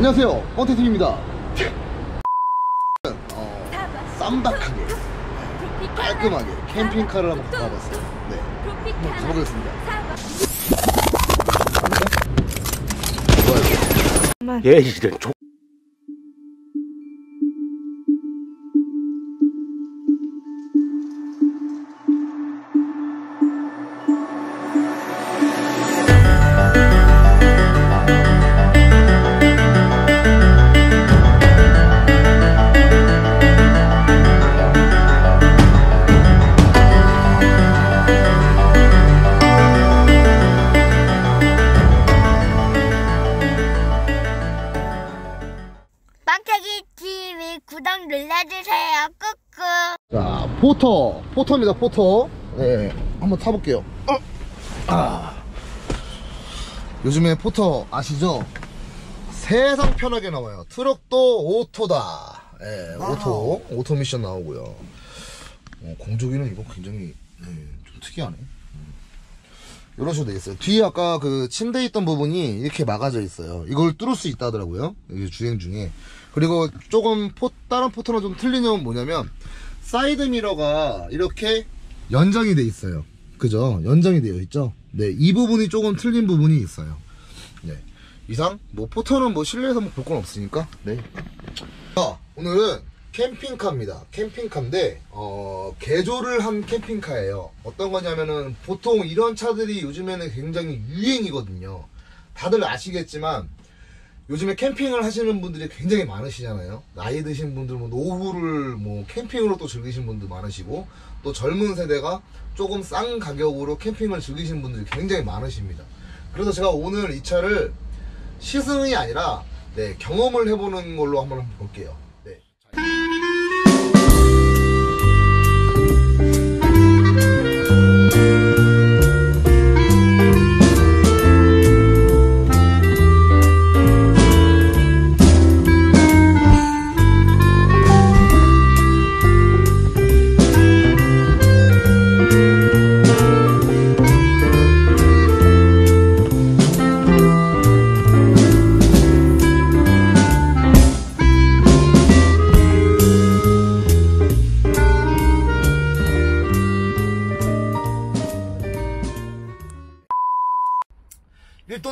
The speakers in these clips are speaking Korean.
안녕하세요. pon테TV입니다. 어, 쌈박하게 깔끔하게 캠핑카를 한번 가봤어요. 네. 한번 가보겠습니다. 좋아요 얘 이제 족 눌러주세요. 꾹꾹. 자 포터 포터입니다 포터 네 한번 타볼게요 어. 아. 요즘에 포터 아시죠? 세상 편하게 나와요 트럭도 오토다 예, 오토 오토 미션 나오고요 어, 공조기는 이거 굉장히 네, 좀 특이하네 음. 이런 식으로 돼 있어요 뒤에 아까 그 침대 있던 부분이 이렇게 막아져 있어요 이걸 뚫을 수 있다 하더라고요 이게 주행 중에 그리고 조금 포, 다른 포터랑 좀 틀린 점은 뭐냐면 사이드 미러가 이렇게 연장이 돼 있어요. 그죠? 연장이 되어 있죠? 네, 이 부분이 조금 틀린 부분이 있어요. 네. 이상, 뭐, 포터는 뭐 실내에서 뭐 볼 건 없으니까, 네. 자, 오늘은 캠핑카입니다. 캠핑카인데, 어, 개조를 한 캠핑카예요. 어떤 거냐면은, 보통 이런 차들이 요즘에는 굉장히 유행이거든요. 다들 아시겠지만, 요즘에 캠핑을 하시는 분들이 굉장히 많으시잖아요. 나이 드신 분들, 뭐 노후를 뭐 캠핑으로 또 즐기신 분들 많으시고, 또 젊은 세대가 조금 싼 가격으로 캠핑을 즐기시는 분들이 굉장히 많으십니다. 그래서 제가 오늘 이 차를 시승이 아니라, 네, 경험을 해보는 걸로 한번 볼게요.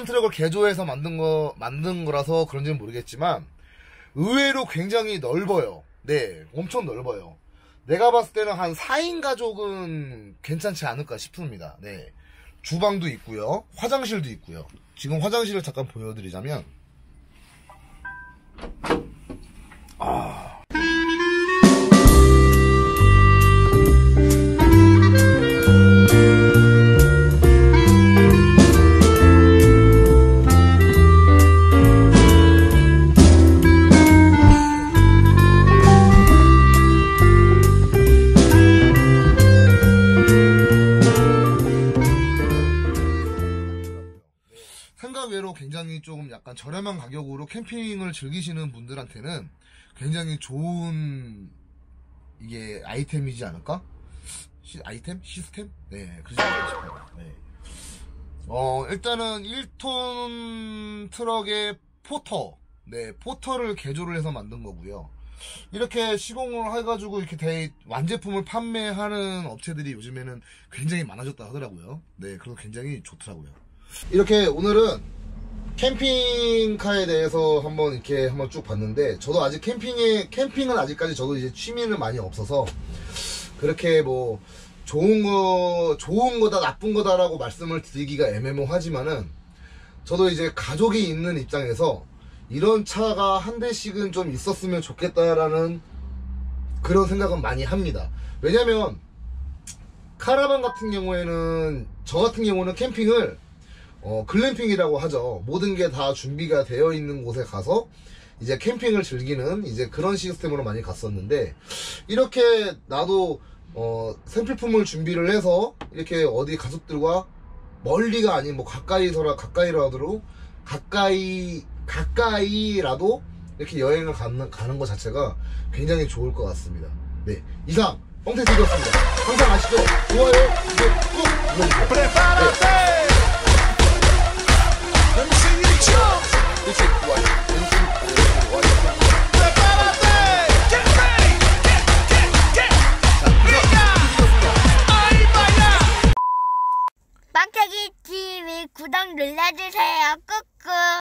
트럭을 개조해서 만든 거, 만든 거라서 그런지는 모르겠지만, 의외로 굉장히 넓어요. 네, 엄청 넓어요. 내가 봤을 때는 한 4인 가족은 괜찮지 않을까 싶습니다. 네. 주방도 있고요. 화장실도 있고요. 지금 화장실을 잠깐 보여드리자면, 생 각 외로 굉장히 좀 약간 저렴한 가격으로 캠핑을 즐기시는 분들한테는 굉장히 좋은 이게 아이템이지 않을까? 시- 아이템? 시스템? 네, 그 생각이 싶어요. 네. 어, 일단은 1톤 트럭의 포터. 네, 포터를 개조를 해서 만든 거고요. 이렇게 시공을 해가지고 이렇게 대, 완제품을 판매하는 업체들이 요즘에는 굉장히 많아졌다 하더라고요. 네, 그래서 굉장히 좋더라고요. 이렇게 오늘은 캠핑카에 대해서 한번 이렇게 한번 쭉 봤는데 저도 아직 캠핑에 캠핑은 아직까지 저도 이제 취미는 많이 없어서 그렇게 뭐 좋은 거 좋은 거다 나쁜 거다라고 말씀을 드리기가 애매모하지만은 저도 이제 가족이 있는 입장에서 이런 차가 한 대씩은 좀 있었으면 좋겠다라는 그런 생각은 많이 합니다. 왜냐면 카라반 같은 경우에는 저 같은 경우는 캠핑을 어, 글램핑이라고 하죠. 모든 게 다 준비가 되어 있는 곳에 가서 이제 캠핑을 즐기는 이제 그런 시스템으로 많이 갔었는데 이렇게 나도 어, 생필품을 준비를 해서 이렇게 어디 가족들과 멀리가 아닌 뭐 가까이서라 가까이라도 가까이 가까이라도 이렇게 여행을 가는, 가는 것 자체가 굉장히 좋을 것 같습니다. 네 이상 뻥태TV였습니다. 항상 아시죠? 좋아요, 구독 꾹 눌러주세요. 구독 눌러주세요. 꾹꾹.